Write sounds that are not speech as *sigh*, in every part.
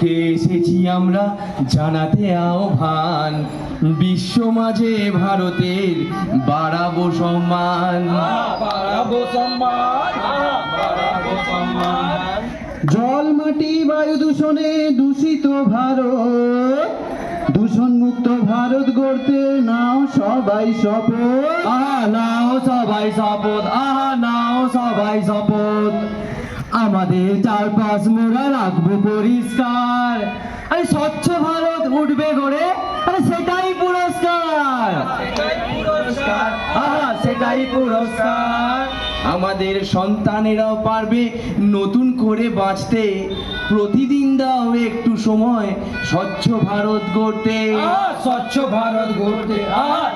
কে এসেছি আমরা জানাতে আহ্বান। বিশ্ব মাঝে ভারতের বাড়াবো সম্মান। বাড়াবো সম্মান বাড়াবো সম্মান। জল মাটি বায়ু দূষণে দূষিত ভারত। দূষণ মুক্ত ভারত গড়তে নাও সবাই শপথ। আহা নাও সবাই শপথ আহা নাও সবাই শপথ। আমাদের চারপাশ মোড়া রাখব পরিষ্কার। আরে স্বচ্ছ ভারত উঠবে গড়ে আরে সেটাই পুরস্কার। সেটাই পুরস্কার। আমাদের সন্তানেরাও পারবে নতুন করে বাঁচতে। প্রতিদিন দাও একটু সময় স্বচ্ছ ভারত গড়তে। স্বচ্ছ ভারত গড়তে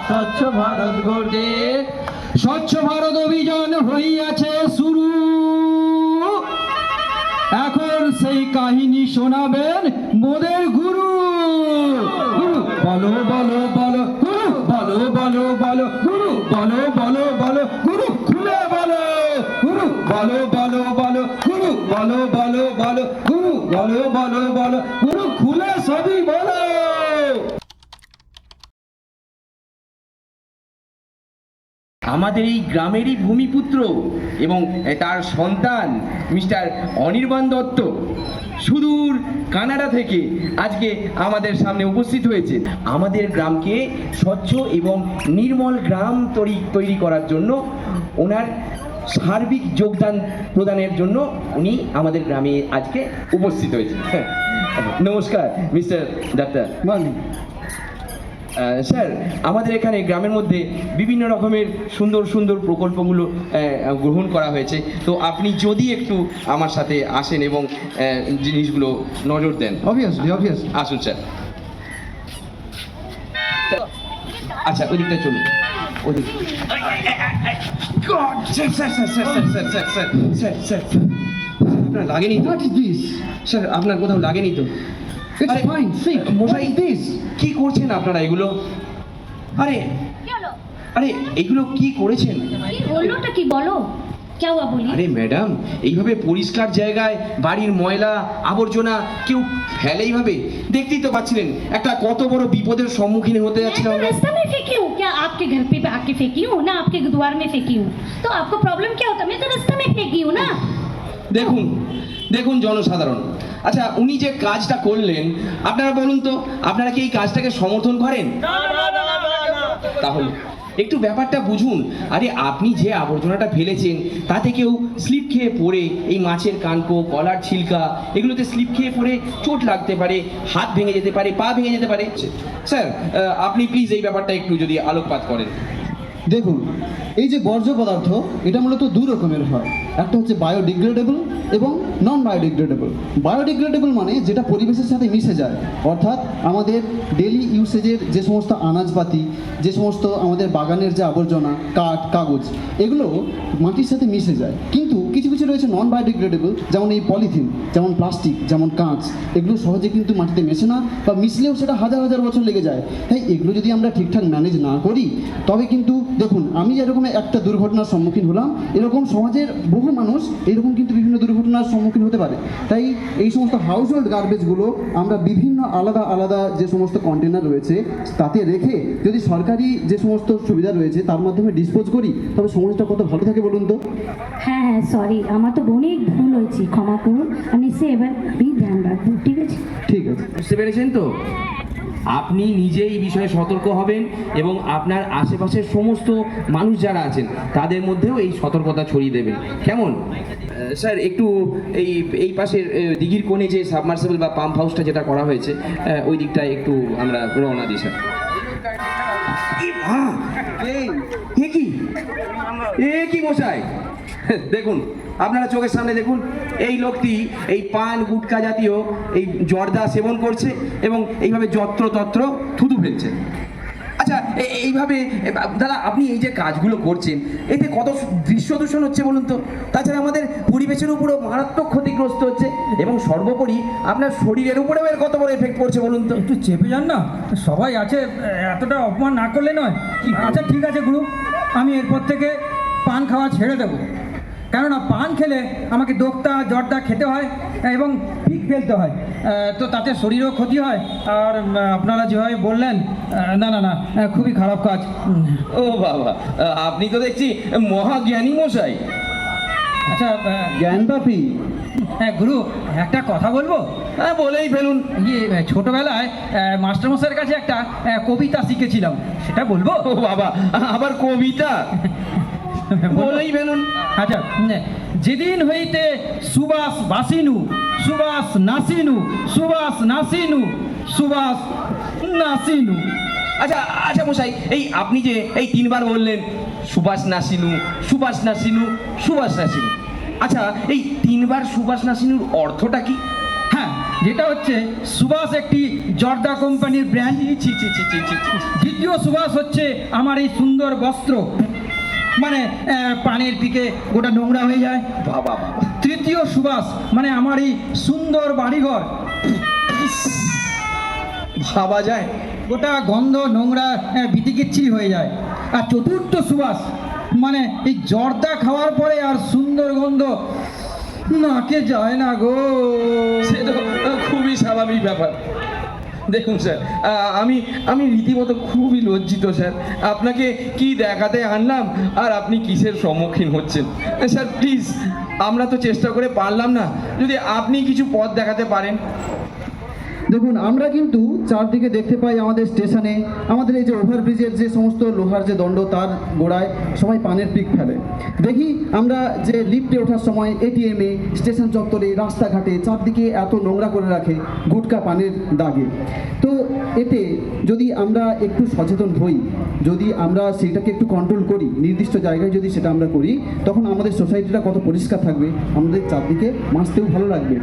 স্বচ্ছ ভারত গড়তে। স্বচ্ছ ভারত অভিযান হইয়াছে কাহিনী শোনাবেন মোদের গুরু বলো বলো বলো গুরু বলো বলো বলো গুরু বলো বলো বলো গুরু খুলে বলো গুরু বলো বলো বলো গুরু বলো বলো বলো গুরু বলো বলো বলো গুরু খুলে সবই বলো আমাদের এই গ্রামেরই ভূমিপুত্র এবং তার সন্তান মিস্টার অনির্বাণ দত্ত সুদূর কানাডা থেকে আজকে আমাদের সামনে উপস্থিত হয়েছে। আমাদের গ্রামকে স্বচ্ছ এবং নির্মল গ্রাম তৈরি তৈরি করার জন্য, ওনার সার্বিক যোগদান প্রদানের জন্য উনি আমাদের গ্রামে আজকে উপস্থিত হয়েছে নমস্কার, মিস্টার ডাক্তার। স্যার আমাদের এখানে গ্রামের মধ্যে বিভিন্ন রকমের সুন্দর সুন্দর প্রকল্পগুলো গ্রহণ করা হয়েছে তো আপনি যদি একটু আমার সাথে আসেন এবং জিনিসগুলো নজর দেন অবভিয়াসলি অবভিয়াস আসুন স্যার আচ্ছা ওদিকটা চলুন আপনার লাগেনি তো স্যার আপনার কোথাও লাগেনি তো ইটস আরে, ফাইন সিক মশাই দিস কি করছেন আপনারা এগুলো আরে কি হলো আরে এগুলো কি করেছেন কি হলোটা কি বলো क्या हुआ बोलिए আরে ম্যাডাম এইভাবে পরিষ্কার জায়গায় বাড়ির ময়লা আবর্জনা কেউ ফেলে এইভাবে দেখতেই তো পাচ্ছিলেন একটা কত বড় বিপদের সম্মুখীন হতে मैं যাচ্ছিলাম तो আমরা। रास्ता में फेंकी हूँ क्या आपके घर पे आके फेंकी हूँ ना आपके द्वार में फेंकी हूँ तो आपको प्रॉब्लम क्या होता मैं तो रास्ता में फेंकी हूँ ना দেখুন দেখুন জনসাধারণ। আচ্ছা উনি যে কাজটা করলেন আপনারা বলুন তো আপনারা কি এই কাজটাকে সমর্থন করেন? তাহলে একটু ব্যাপারটা বুঝুন। আরে আপনি যে আবর্জনাটা ফেলেছেন তাতে কেউ স্লিপ খেয়ে পড়ে এই মাছের কানকো কলার ছিলকা এগুলোতে স্লিপ খেয়ে পড়ে চোট লাগতে পারে হাত ভেঙে যেতে পারে পা ভেঙে যেতে পারে? স্যার আপনি প্লিজ এই ব্যাপারটা একটু যদি আলোকপাত করেন। দেখুন এই যে বর্জ্য পদার্থ এটা মূলত দু রকমের হয়। একটা হচ্ছে বায়োডিগ্রেডেবল এবং নন বায়োডিগ্রেডেবল বায়োডিগ্রেডেবল মানে যেটা পরিবেশের সাথে মিশে যায়। অর্থাৎ আমাদের ডেলি ইউসেজের যে সমস্ত আনাজপাতি, যে সমস্ত আমাদের বাগানের যে আবর্জনা, কাঠ, কাগজ, এগুলো মাটির সাথে মিশে যায়। কিন্তু কিছু কিছু রয়েছে নন বায়োডিগ্রেডেবল যেমন এই পলিথিন যেমন প্লাস্টিক যেমন কাঁচ, এগুলো সহজে কিন্তু মাটিতে মেশে না বা মিশলেও সেটা হাজার হাজার বছর লেগে যায়। তাই এগুলো যদি আমরা ঠিকঠাক ম্যানেজ না করি, তবে কিন্তু দেখুন, আমি যেরকম একটা দুর্ঘটনার সম্মুখীন হলাম, এরকম সমাজের বহু মানুষ এরকম কিন্তু বিভিন্ন দুর্ঘটনার সম্মুখীন হতে পারে। তাই এই সমস্ত হাউস হোল্ড গার্বেজগুলো আমরা বিভিন্ন আলাদা আলাদা যে সমস্ত কন্টেনার রয়েছে তাতে রেখে যদি সরকারি যে সমস্ত সুবিধা রয়েছে তার মাধ্যমে ডিসপোজ করি তবে সমাজটা কত ভালো থাকে বলুন তো? হ্যাঁ হ্যাঁ সরি আমার তো অনেক ভুল হয়েছে ক্ষমা করুন আমি সে এবার ধ্যান রাখব ঠিক আছে? ঠিক আছে। বুঝতে পেরেছেন তো? আপনি নিজে এই বিষয়ে সতর্ক হবেন এবং আপনার আশেপাশের সমস্ত মানুষ যারা আছেন, তাদের মধ্যেও এই সতর্কতা ছড়িয়ে দেবেন। কেমন? স্যার, একটু এই এই পাশের দিঘির কোণে যে সাবমার্সেবল বা পাম্প হাউসটা যেটা করা হয়েছে ওই দিকটায় একটু আমরা রওনা দিই, স্যার। মা! এ কি? এ কি মশাই? দেখুন, আপনারা চোখের সামনে দেখুন, এই লোকটি এই পান, গুটকা জাতীয় এই জর্দা সেবন করছে এবং এইভাবে যত্র তত্র থুতু ফেলছে। এইভাবে দাদা আপনি এই যে কাজগুলো করছেন এতে কত দৃশ্য দূষণ হচ্ছে বলুন তো? তাছাড়া আমাদের পরিবেশের উপরেও মারাত্মক ক্ষতিগ্রস্ত হচ্ছে এবং সর্বোপরি আপনার শরীরের উপরেও এর কত বড় এফেক্ট পড়ছে বলুন তো? একটু চেপে যান না। সবাই আছে এতটা অপমান না করলে নয়। আচ্ছা ঠিক আছে গুরু। আমি এরপর থেকে পান খাওয়া ছেড়ে দেবো। কেননা পান খেলে আমাকে দোক্তা জর্দা খেতে হয় এবং পিক ফেলতে হয়। তো তাতে শরীরও ক্ষতি হয়। আর আপনারা যেভাবে বললেন না না না খুবই খারাপ কাজ। ও বাবা আপনি তো দেখছি মহাজ্ঞানী মশাই। আচ্ছা আহ, জ্ঞান পাপি। হ্যাঁ গুরু একটা কথা বলব? হ্যাঁ বলেই ফেলুন। ইয়ে ছোটবেলায় মাস্টারমশাইয়ের কাছে একটা কবিতা শিখেছিলাম। সেটা বলব? ও বাবা আবার কবিতা? *laughs* *laughs* বলেই ফেলুন। আচ্ছা যেদিন হইতে সুবাস বাসিনু সুবাস নাসিনু সুবাস নাসিনু সুবাস নাসিনু। আচ্ছা আচ্ছা মশাই এই আপনি যে এই তিনবার বললেন সুভাষ নাসিনু সুভাষ নাসিনু সুভাষ নাসিনু। আচ্ছা এই তিনবার সুভাষ নাসিনুর অর্থটা কি? হ্যাঁ যেটা হচ্ছে সুবাস একটি জর্দা কোম্পানির ব্র্যান্ড। দ্বিতীয় সুবাস হচ্ছে আমার এই সুন্দর বস্ত্র। মানে পানির পিকে গোটা নোংরা হয়ে যায়। বাবা বাবা। তৃতীয় সুবাস মানে আমার এই সুন্দর বাড়িঘর। ভাবা যায় গোটা গন্ধ নোংরা আহ, বিতিকিচ্ছিরি হয়ে যায়। আর চতুর্থ সুবাস মানে এই জর্দা খাওয়ার পরে আর সুন্দর গন্ধ নাকে যায় না গো। সে তো খুবই স্বাভাবিক ব্যাপার। দেখুন স্যার আমি আমি রীতিমতো খুবই লজ্জিত স্যার। আপনাকে কি দেখাতে আনলাম আর আপনি কিসের সম্মুখীন হচ্ছেন? স্যার প্লিজ আমরা তো চেষ্টা করে পারলাম না। যদি আপনি কিছু পথ দেখাতে পারেন। দেখুন, আমরা কিন্তু চারদিকে দেখতে পাই আমাদের স্টেশনে, আমাদের এই যে ওভারব্রিজের যে সমস্ত লোহার যে দণ্ড, তার গোড়ায় সবাই পানের পিক ফেলে। দেখি, আমরা যে লিফটে ওঠার সময় এটিএমে স্টেশন চত্বরে, রাস্তাঘাটে, চারদিকে এত নোংরা করে রাখে গুটকা পানের দাগে। তো এতে যদি আমরা একটু সচেতন হই, যদি আমরা সেটাকে একটু কন্ট্রোল করি, নির্দিষ্ট জায়গায় যদি সেটা আমরা করি, তখন আমাদের সোসাইটিটা কত পরিষ্কার থাকবে, আমাদের চারদিকে মাসতেও ভালো লাগবে।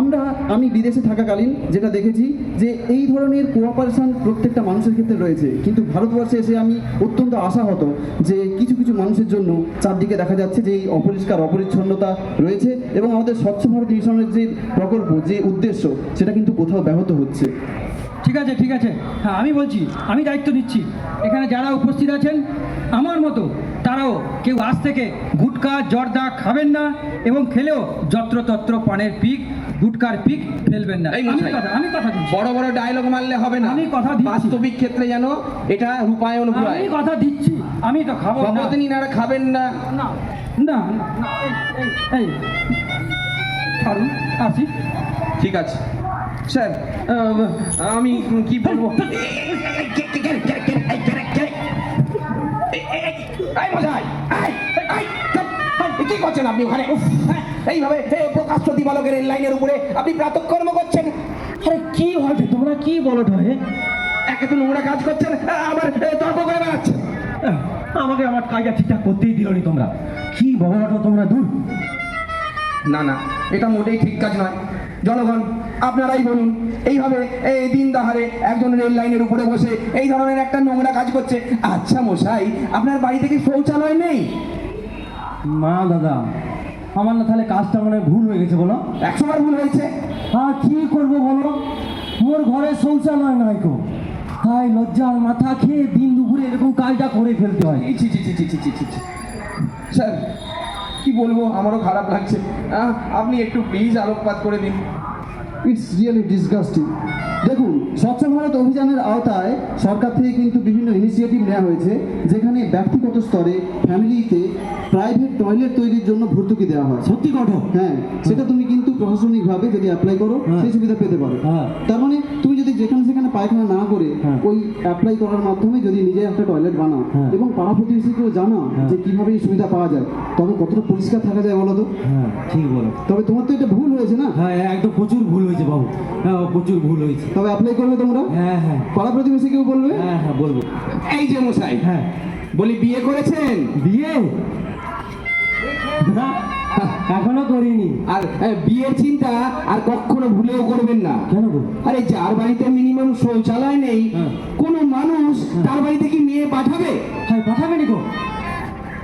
আমরা, আমি বিদেশে থাকাকালীন যেটা দেখেছি যে এই ধরনের কোঅপারেশন প্রত্যেকটা মানুষের ক্ষেত্রে রয়েছে। কিন্তু ভারতবর্ষে এসে আমি অত্যন্ত আশা আশাহত যে কিছু কিছু মানুষের জন্য চারদিকে দেখা যাচ্ছে যে এই অপরিষ্কার, অপরিচ্ছন্নতা রয়েছে এবং আমাদের স্বচ্ছ ভারত মিশনের যে প্রকল্প, যে উদ্দেশ্য, সেটা কিন্তু কোথাও ব্যাহত হচ্ছে। ঠিক আছে ঠিক আছে। হ্যাঁ আমি বলছি, আমি দায়িত্ব নিচ্ছি। এখানে যারা উপস্থিত আছেন, আমার মতো তারাও কেউ আজ থেকে গুটকা, জর্দা খাবেন না এবং খেলেও যত্রতত্র পানের পিক গুটকার পিক ফেলবেন না। আমি কথা বড় বড় ডায়লগ মারলে হবে না। আমি কথা দিচ্ছি। বাস্তবিক ক্ষেত্রে যেন এটা রূপায়ণ হয় আমি কথা দিচ্ছি। আমি তো খাব না। আর খাবেন না। না। না না, এই, এই, এই। ছাড়ুন আসি। ঠিক আছে। স্যার আমি কি বলব? *laughs* আপনি ওখানে হ্যাঁ, এইভাবে প্রকাশ্য দিবালকের রেল লাইনের উপরে আপনি প্রাতকর্ম করছেন। আরে কি হয়েছে তোমরা? কি বলো ঢয়ে একে তো নোংরা কাজ করছেন আবার তর্ক করে বেড়াচ্ছেন। আমাকে আমার কাজটা ঠিকঠাক করতেই দিল নি তোমরা। কি বলো তোমরা দূর? না না এটা মোটেই ঠিক কাজ নয়। জনগণ আপনারাই বলুন এইভাবে এই দিন দাহারে একজন রেল লাইনের উপরে বসে এই ধরনের একটা নোংরা কাজ করছে। আচ্ছা মশাই আপনার বাড়ি থেকে শৌচালয় নেই? মা দাদা। আমার না তাহলে কাজটা মনে ভুল হয়ে গেছে বলো। একসময় ভুল হয়েছে। হ্যাঁ কি করব বলো? মোর ঘরে শৌচালয় নয় কো তাই লজ্জার মাথা খেয়ে দিন দুপুরে এরকম কাজটা করে ফেলতে হয়। ছি ছি ছি ছি ছি ছি ছি স্যার কি বলব? আমারও খারাপ লাগছে। আপনি একটু প্লিজ আলোকপাত করে দিন। ইটস রিয়েলি ডিসগাস্টিং দেখুন স্বচ্ছ ভারত অভিযানের আওতায় সরকার থেকে কিন্তু বিভিন্ন ইনিশিয়েটিভ নেওয়া হয়েছে যেখানে ব্যক্তিগত স্তরে ফ্যামিলিতে প্রাইভেট টয়লেট তৈরির জন্য ভর্তুকি দেওয়া হয় সত্যি কঠোর হ্যাঁ সেটা তুমি কিন্তু প্রশাসনিকভাবে যদি অ্যাপ্লাই করো হ্যাঁ। সেই সুবিধা পেতে পারো হ্যাঁ। তার মানে তুমি যেখানে সেখানে পায়খানা না করে হ্যাঁ। ওই অ্যাপ্লাই করার মাধ্যমে যদি নিজে একটা টয়লেট বানাও হ্যাঁ। এবং পাড়া প্রতিবেশীকেও জানাও হ্যাঁ। যে কীভাবে এই সুবিধা পাওয়া যায় তবে কতটা পরিষ্কার থাকা যায় বলো তো? হ্যাঁ ঠিক বলো। তবে তোমার তো এটা ভুল হয়েছে না? হ্যাঁ একদম প্রচুর ভুল হয়েছে বাবু। হ্যাঁ প্রচুর ভুল হয়েছে। তবে অ্যাপ্লাই করবে তোমরা? হ্যাঁ হ্যাঁ। পাড়া প্রতিবেশীকেও বলবে? হ্যাঁ হ্যাঁ বলব। এই যে মশাই হ্যাঁ। বলি বিয়ে করেছেন? বিয়ে? না, এখনও করিনি। আর বিয়ের চিন্তা আর কখনো ভুলেও করবেন না। কেন আরে যার বাড়িতে মিনিমাম শৌচালয় নেই হ্যাঁ। কোনো মানুষ তার বাড়িতে কি মেয়ে পাঠাবে? হ্যাঁ পাঠাবে নি গো।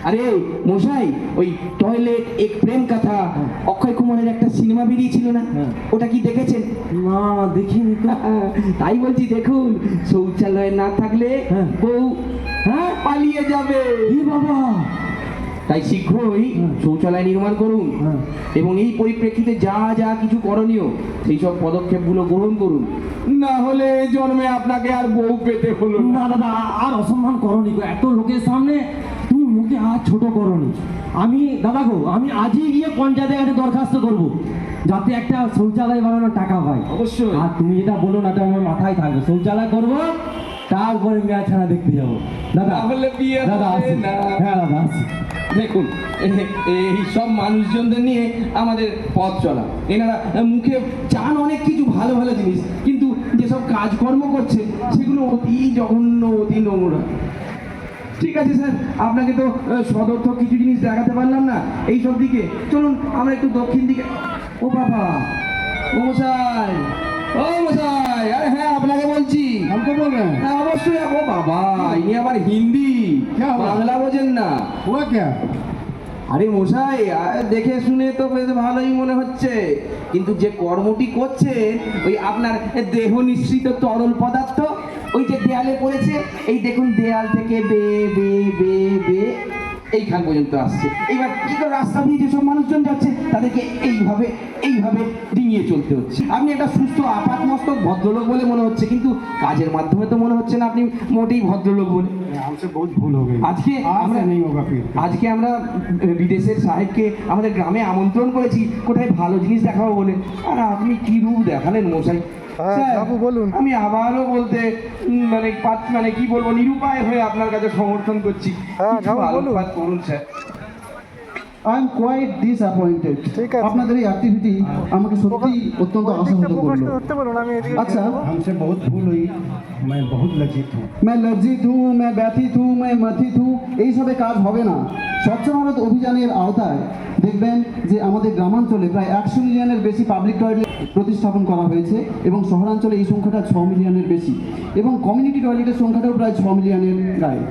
আরে মশাই ওই টয়লেট এক প্রেম কথা অক্ষয় কুমারের একটা সিনেমা বেরিয়েছিল না? হ্যাঁ। ওটা কি দেখেছেন? না দেখিনি *laughs* তাই বলছি দেখুন শৌচালয় না থাকলে হ্যাঁ। বউ হ্যাঁ। পালিয়ে যাবে। বাবা! তাই শীঘ্রই শৌচালয় নির্মাণ করুন। হ্যাঁ। এবং এই পরিপ্রেক্ষিতে যা যা কিছু করণীয় সেই সব পদক্ষেপগুলো গ্রহণ করুন। না হলে জন্মে আপনাকে আর বউ পেতে হলো না। দাদা আর অসম্মান করনি গো। এত লোকের সামনে তুমি মুখে আর ছোট করনি। আমি দাদা গো আমি আজই গিয়ে পঞ্চায়েতের কাছে দরখাস্ত করব যাতে একটা শৌচালয় বানানোর টাকা পাই অবশ্যই। আর তুমি যেটা বলো না তো আমার মাথায় থাকবে। শৌচালয় করব তারপরে মেয়া ছাড়া দেখতে যাব। দাদা দাদা আসি। হ্যাঁ দাদা আসি। দেখুন এই সব মানুষজনদের নিয়ে আমাদের পথ চলা। এনারা মুখে চান অনেক কিছু ভালো ভালো জিনিস কিন্তু যেসব কাজকর্ম করছে সেগুলো অতি জঘন্য অতি নোংরা। ঠিক আছে স্যার আপনাকে তো সদর্থক কিছু জিনিস দেখাতে পারলাম না। এই সব দিকে চলুন আমরা একটু দক্ষিণ দিকে। ও বাবা ও মশাই ও মশাই আরে হ্যাঁ আপনাকে বলছি। বলবেন? হ্যাঁ অবশ্যই ও বাবা ইনি আবার হিন্দি বাংলা না। হুয়া কে আরে মশাই দেখে শুনে তো বেশ ভালোই মনে হচ্ছে। কিন্তু যে কর্মটি করছে ওই আপনার দেহ নিঃসৃত তরল পদার্থ ওই যে দেয়ালে পড়েছে এই দেখুন দেয়াল থেকে বে বে বে বে এইখান পর্যন্ত আসছে। এইবার কি করে রাস্তা দিয়ে যেসব মানুষজন যাচ্ছে তাদেরকে এইভাবে এইভাবে ডিঙিয়ে চলতে হচ্ছে। আপনি একটা সুস্থ আপাত মস্তক ভদ্রলোক বলে মনে হচ্ছে কিন্তু কাজের মাধ্যমে তো মনে হচ্ছে না আপনি মোটেই ভদ্রলোক বলে। আজকে আজকে আমরা বিদেশের সাহেবকে আমাদের গ্রামে আমন্ত্রণ করেছি কোথায় ভালো জিনিস দেখাবো বলে। আর আপনি কি রূপ দেখালেন মশাই? বাবু বলুন। আমি আবারও বলতে মানে মানে কি বলব নিরুপায় হয়ে আপনার কাছে সমর্থন করছি। হ্যাঁ, করুন sir. I am quite disappointed ঠিক আছে। আপনাদের এই অ্যাক্টিভিটি আমাকে সত্যি অত্যন্ত আশাহত করলো আচ্ছা हमसे बहुत भूल हुई मैं बहुत लज्जित हूँ मैं लज्जित हूँ मैं ব্যথিত हूँ मैं মথিত हूँ এইসবে কাজ হবে না স্বচ্ছ ভারত অভিযানের আওতায় দেখবেন যে আমাদের গ্রামাঞ্চলে প্রায় একশো মিলিয়নের বেশি পাবলিক টয়লেট প্রতিস্থাপন করা হয়েছে এবং শহরাঞ্চলে এই সংখ্যাটা ছ মিলিয়নের বেশি এবং কমিউনিটি টয়লেটের সংখ্যাটাও প্রায় ছ মিলিয়নের গায়ে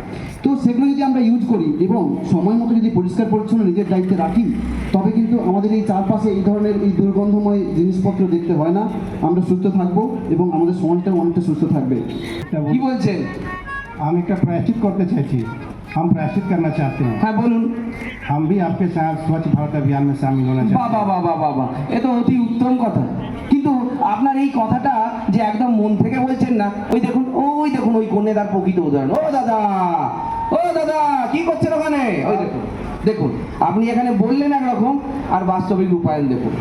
তো সেগুলো যদি আমরা ইউজ করি এবং সময় মতো যদি পরিষ্কার পরিচ্ছন্ন নিজের দায়িত্বে রাখি তবে কিন্তু আমাদের এই চারপাশে এই ধরনের এই দুর্গন্ধময় জিনিসপত্র দেখতে হয় না আমরা সুস্থ থাকবো এবং আমাদের সমাজটাও অনেকটা সুস্থ থাকবে কি বলছেন हम एक प्रायश्चित करते चाहते हम प्रायश्चित करना चाहते हैं হ্যাঁ বলুন हम भी आपके साथ स्वच्छ भारत अभियान में शामिल होना चाहते বাবা বাবা বাবা এ তো অতি উত্তম কথা কিন্তু আপনার এই কথাটা যে একদম মন থেকে বলছেন না ওই দেখুন ওই দেখুন ওই কন্যাদার প্রকৃত উদাহরণ ও দাদা ও দাদা কি করছেন ওখানে ওই দেখুন দেখুন, আপনি এখানে বললেন একরকম, আর বাস্তবিক রূপায়ণ দেখুন।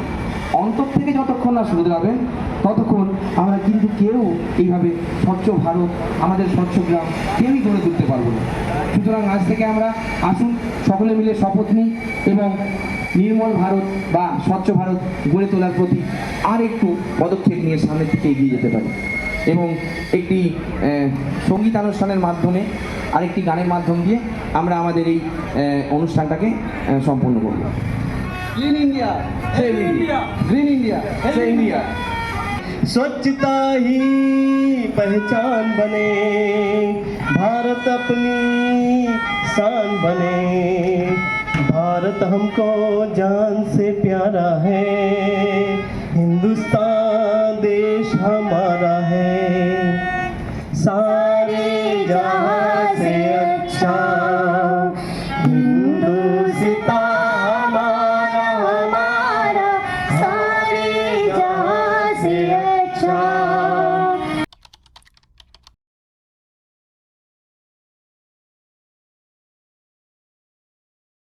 অন্তর থেকে যতক্ষণ না শুধরাবেন ততক্ষণ আমরা কিন্তু কেউ এইভাবে স্বচ্ছ ভারত, আমাদের স্বচ্ছ গ্রাম কেউই গড়ে তুলতে পারব না। সুতরাং আজ থেকে আমরা আসুন, সকলে মিলে শপথ নিই এবং নির্মল ভারত বা স্বচ্ছ ভারত গড়ে তোলার প্রতি আর একটু পদক্ষেপ নিয়ে সামনের দিকে এগিয়ে যেতে পারি। এবং একটি আহ, সঙ্গীতানুষ্ঠানের মাধ্যমে আরেকটি গানের মাধ্যম দিয়ে আমরা আমাদের এই আহ, অনুষ্ঠানটাকে আহ, সম্পন্ন করব clean India save India green India save India स्वच्छता ही पहचान बने भारत अपनी शान बने भारत हमको जान से प्यारा है हिंदुस्तान